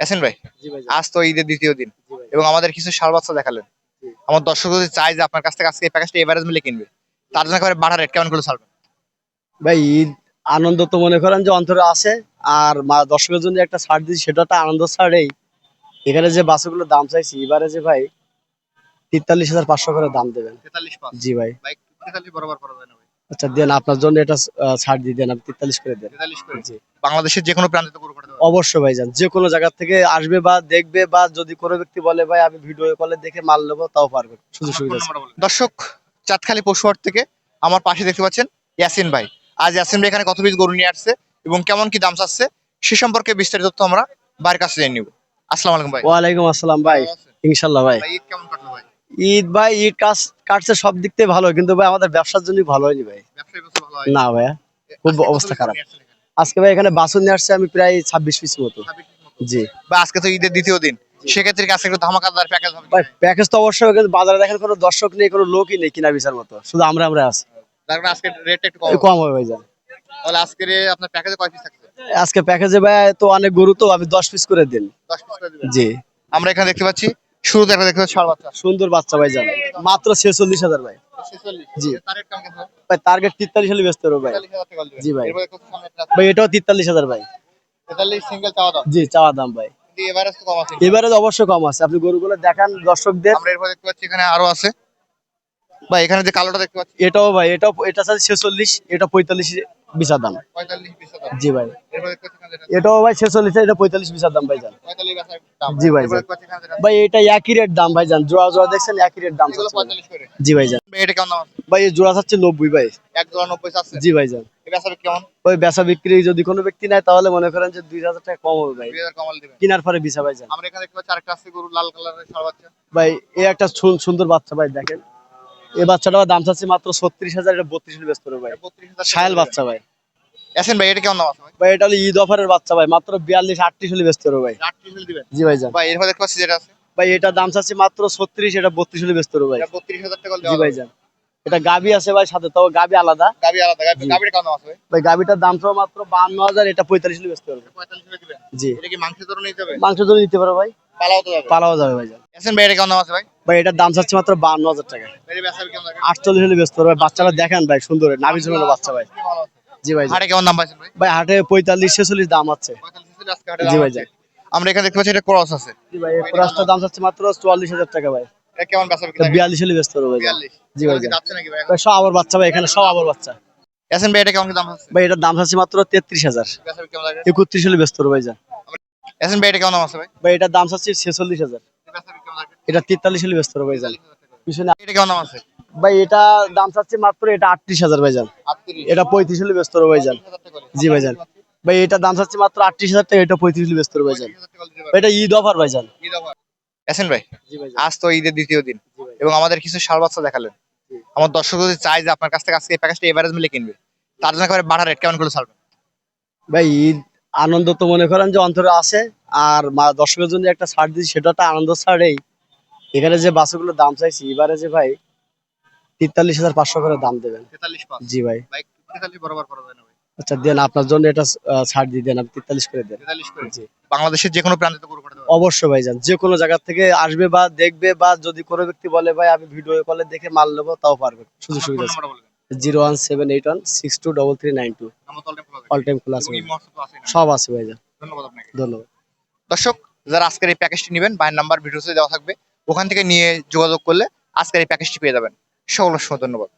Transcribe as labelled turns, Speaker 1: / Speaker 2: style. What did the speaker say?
Speaker 1: ইয়াসিন ভাই আজ তো ঈদের দ্বিতীয় দিন। এবং আমাদের কিছু ষাড় বাচ্চা দেখালেন। আমার দর্শক যদি চাই যে আপনার কাছ থেকে আজকে এই প্যাকেজটা এভারেজ মিলে কিনবে তার জন্য একেবারে বাড়া রেট কেমন করে ছাড়বেন?
Speaker 2: ভাই ঈদ আনন্দ তো মনে করেন যে অন্তরে আছে আর মা দর্শকের জন্য একটা ছাড় দিচ্ছি সেটা একটা আনন্দ ছাড়েই। এখানে যে বাসগুলোর দাম চাইছি এবারে যে ভাই তেতাল্লিশ হাজার পাঁচশো করে দাম দেবেন। জি ভাই। আচ্ছা দেন আপনার জন্য এটা ছাড় দিয়ে দেন আপনি তেতাল্লিশ করে দেন। জি।
Speaker 1: বাংলাদেশের যে কোনো প্রান্তে গরু করে
Speaker 2: অবশ্যই ভাই যান যে কোনো জায়গা থেকে আসবে বা দেখবে বা যদি কোনো ব্যক্তি বলে ভাই আমি ভিডিও কলে দেখে মাল নেব তাও পারবে। সুযোগ সুবিধা
Speaker 1: দর্শক চাঁদখালি পশুহাট থেকে আমার পাশে দেখতে পাচ্ছেন ইয়াসিন ভাই। আজ ইয়াসিন ভাই এখানে কত পিস গরু নিয়ে আসছে এবং কেমন কি দাম চাচ্ছে সে সম্পর্কে বিস্তারিত তথ্য আমরা বাড়ির কাছে জেনে নিব। আসসালামু আলাইকুম ভাই।
Speaker 2: ওয়ালাইকুম আসসালাম ভাই? ইনশাল্লাহ ভাই।
Speaker 1: ভাই ঈদ কেমন কাটলো ভাই?
Speaker 2: ঈদ ভাই ঈদ কাজ কাটছে সব দিক থেকে ভালো কিন্তু ভাই আমাদের ব্যবসার জন্য ভালো হয়নি ভাই। না ভাইয়া খুব অবস্থা খারাপ। আজকে ভাই এখানে বাসন নিয়ে আসছে আমি প্রায় ছাব্বিশ পিস মতো। জি।
Speaker 1: বা আজকে তো ঈদের দ্বিতীয় দিন। সেক্ষেত্রে আজকে একটু ধামাকাদার প্যাকেজ হবে
Speaker 2: ভাই প্যাকেজ তো অবশ্যই বাজারে দেখেন কোনো দর্শক নেই কোনো লোকই নেই কিনা বিচার মতো। শুধু আমরা আমরা আছি।
Speaker 1: তার কারণে আজকে রেটটা একটু কম
Speaker 2: এই কম হবে ভাই যান।
Speaker 1: তাহলে আপনার প্যাকেজে কয় পিস থাকছে?
Speaker 2: আজকে প্যাকেজে ভাই তো অনেক গরু তো আমি দশ পিস করে দিন।
Speaker 1: দশ পিস করে দিবেন।
Speaker 2: জি।
Speaker 1: আমরা এখানে দেখতে পাচ্ছি শুরুতে একটা দেখতে ষাড় বাচ্চা।
Speaker 2: সুন্দর বাচ্চা ভাই যান মাত্র ছেচল্লিশ হাজার ভাই। জি। ভাই টার্গেট তেতাল্লিশ হলে ব্যস্ত ভাই।
Speaker 1: 43,000 টাকা দিবেন।
Speaker 2: জি ভাই। ভাই এটাও তেতাল্লিশ হাজার ভাই।
Speaker 1: 43 সিঙ্গেল চাওয়া দাম।
Speaker 2: জি চাওয়া দাম ভাই। এবারে অবশ্যই কম আছে। আপনি গরুগুলো দেখান দর্শকদের।
Speaker 1: আমরা এরপর দেখতে পাচ্ছি এখানে আরও আছে। ভাই এখানে যে কালোটা দেখতে পাচ্ছি।
Speaker 2: এটাও ভাই এটাও এটা আছে ছেচল্লিশ এটা পঁয়তাল্লিশ বিশা দাম।
Speaker 1: 45 20 দাম।
Speaker 2: জি ভাই। এটাও ভাই ছেচল্লিশ এটা পঁয়তাল্লিশ বিশার দাম ভাই। যান
Speaker 1: 45 বেচার দাম
Speaker 2: জি ভাই, ভাই এটা একই রেট দাম ভাই যান জোড়া জোড়া দেখছেন একই রেট দাম
Speaker 1: এগুলো
Speaker 2: চাচ্ছে ভাই।
Speaker 1: 45 করে।
Speaker 2: জি ভাই যান
Speaker 1: ভাই
Speaker 2: এই জোড়া চাচ্ছে নব্বই ভাই।
Speaker 1: এক জোড়া 90
Speaker 2: জি ভাই যান
Speaker 1: এই
Speaker 2: ওই বেচা বিক্রি যদি কোনো ব্যক্তি নেয় তাহলে মনে করেন যে দুই হাজার টাকা কম হবে ভাই।
Speaker 1: 2000 কমাল দিবেন।
Speaker 2: কিনার পরে বিছা ভাই যান
Speaker 1: আমরা এখানে দেখতে পাচ্ছি আরেকটা আছে গরু লাল কালারের ষাড় বাচ্চা।
Speaker 2: ভাই এ একটা সুন্দর বাচ্চা ভাই দেখেন। এই বাচ্চাটার দাম চাচ্ছে মাত্র ছত্রিশ হাজার এটা বত্রিশ ভাই। সায়াল বাচ্চা ভাই।
Speaker 1: আসেন ভাই এটা কেমন দাম আছে? ভাই
Speaker 2: ভাই এটা হলো ঈদ অফারের বাচ্চা ভাই মাত্র বিয়াল্লিশ আটত্রিশ হলে হবে ভাই।
Speaker 1: 38 হলে দিবেন?
Speaker 2: জি ভাই যান
Speaker 1: ভাই এরপর দেখতে পাচ্ছি যেটা আছে?
Speaker 2: ভাই এটা দাম চাচ্ছে মাত্র ছত্রিশ এটা বত্রিশ হলে হবে ভাই।
Speaker 1: এটা 32000 টাকা
Speaker 2: জি ভাই যান এটা গাবি আছে ভাই সাথে তাও গাবি আলাদা।
Speaker 1: গাবি আলাদা গাবি গাবিটা কেমন আছে ভাই?
Speaker 2: ভাই গাবিটার দাম তো মাত্র বান্ন হাজার এটা পঁয়তাল্লিশ হলে ব্যস্ত হবে
Speaker 1: 45 হলে দিবেন?
Speaker 2: জি।
Speaker 1: এটা কি ধরনের নিতে হবে?
Speaker 2: মাংস দিতে পারো ভাই।
Speaker 1: পালাও তো যাবে।
Speaker 2: পালাও যাবে ভাই
Speaker 1: ভাই এটা কেমন আছে ভাই?
Speaker 2: ভাই এটার দাম চাচ্ছে মাত্র বান্ন হাজার টাকা।
Speaker 1: এটা কেমন লাগে
Speaker 2: আটচল্লিশ হলে ব্যস্ত হবে বাচ্চাটা দেখেন ভাই সুন্দর নাভি বাচ্চা ভাই। জি ভাই
Speaker 1: হাটে কেমন দাম পাইছেন ভাই?
Speaker 2: ভাই হাটে পঁয়তাল্লিশ ছেচল্লিশ দাম আছে।
Speaker 1: 45 ছিল আজকে হাটে
Speaker 2: জি ভাই
Speaker 1: আছে।
Speaker 2: যান।
Speaker 1: আমরা এখানে দেখতে পাচ্ছি এটা ক্রস আছে।
Speaker 2: জি ভাই এই দাম চাচ্ছে মাত্র চুয়াল্লিশ হাজার টাকা ভাই।
Speaker 1: কেমন বেচাবে কি
Speaker 2: এটা
Speaker 1: লাগে?
Speaker 2: বিয়াল্লিশ হলে ব্যস্ত হবে ভাই। যান।
Speaker 1: 42
Speaker 2: জি ভাই
Speaker 1: এগুলো কি
Speaker 2: যান।
Speaker 1: যাচ্ছে নাকি ভাই
Speaker 2: সব আবার বাচ্চা ভাই এখানে সব আবার বাচ্চা।
Speaker 1: আসেন ভাই এটা কেমন দাম আছে?
Speaker 2: ভাই এটার দাম চাচ্ছে মাত্র তেত্রিশ হাজার। একত্রিশ হলে ব্যস্ত হবে ভাই যান।
Speaker 1: আসেন ভাই এটা কেমন দাম আছে ভাই?
Speaker 2: ভাই এটার দাম চাচ্ছে ছেচল্লিশ হাজার। এটা তেতাল্লিশ হলে ব্যস্ত হবে ভাই যান।
Speaker 1: 40,000 টাকা।
Speaker 2: পিছনে
Speaker 1: এটা কেমন দাম আছে?
Speaker 2: ভাই এটা দাম চাচ্ছে মাত্র এটা আটত্রিশ হাজার ভাই যান
Speaker 1: 38
Speaker 2: এটা পঁয়ত্রিশ হলে ব্যস্ত হবে ভাই যান
Speaker 1: 40,000 টাকা করে।
Speaker 2: জি ভাই যান। ভাই এটা দাম চাচ্ছে মাত্র আটত্রিশ হাজার টাকা এটা পঁয়ত্রিশ হলে ব্যস্ত হবে ভাই যান
Speaker 1: 40,000 টাকা দিতে পারবে।
Speaker 2: ভাই এটা ঈদ অফার ভাই যান
Speaker 1: কি দাম হয়? আসেন ভাই আজ তো ঈদের দ্বিতীয় দিন এবং আমাদের কিছু ষাড় বাচ্চা দেখালেন। আমার দর্শক যদি চাই যে আপনার কাছ থেকে আজকে এই প্যাকেজটা এভারেজ মিলে কিনবে তার জন্য একেবারে বাড়া রেট কেমন করে ছাড়বেন?
Speaker 2: ভাই ঈদ আনন্দ তো মনে করেন যে অন্তরে আছে আর মা দর্শকের জন্য একটা ছাড় দিচ্ছি সেটা একটা আনন্দ ছাড়েই। এখানে যে বাসগুলোর দাম চাইছি এবারে যে ভাই তেতাল্লিশ হাজার পাঁচশো করে দাম দেবেন।
Speaker 1: 43
Speaker 2: জি ভাই।
Speaker 1: ভাই 43 বরাবর করা যায় না ভাই।
Speaker 2: আচ্ছা দেন আপনার জন্য এটা ছাড় দিয়ে দেন আপনি তেতাল্লিশ করে দেন।
Speaker 1: 43 করে?
Speaker 2: জি।
Speaker 1: বাংলাদেশের যে কোনো প্রান্তে গরু
Speaker 2: অবশ্যই ভাই যান যে কোনো জায়গা থেকে আসবে বা দেখবে বা যদি কোনো ব্যক্তি বলে ভাই আমি ভিডিও কলে দেখে মাল নেব তাও পারবে। সুযোগ সুবিধা আছে। Zero one seven eight one six two double three nine two. All time খোলা আছে। সব আছে ভাই যান।
Speaker 1: ধন্যবাদ আপনাকে।
Speaker 2: ধন্যবাদ।
Speaker 1: দর্শক যারা আজকের এই প্যাকেজটি নেবেন বাইরের নাম্বার ভিডিওতে দেওয়া থাকবে। ওখান থেকে নিয়ে যোগাযোগ করলে আজকের এই প্যাকেজটি পেয়ে যাবেন। সকল ধন্যবাদ।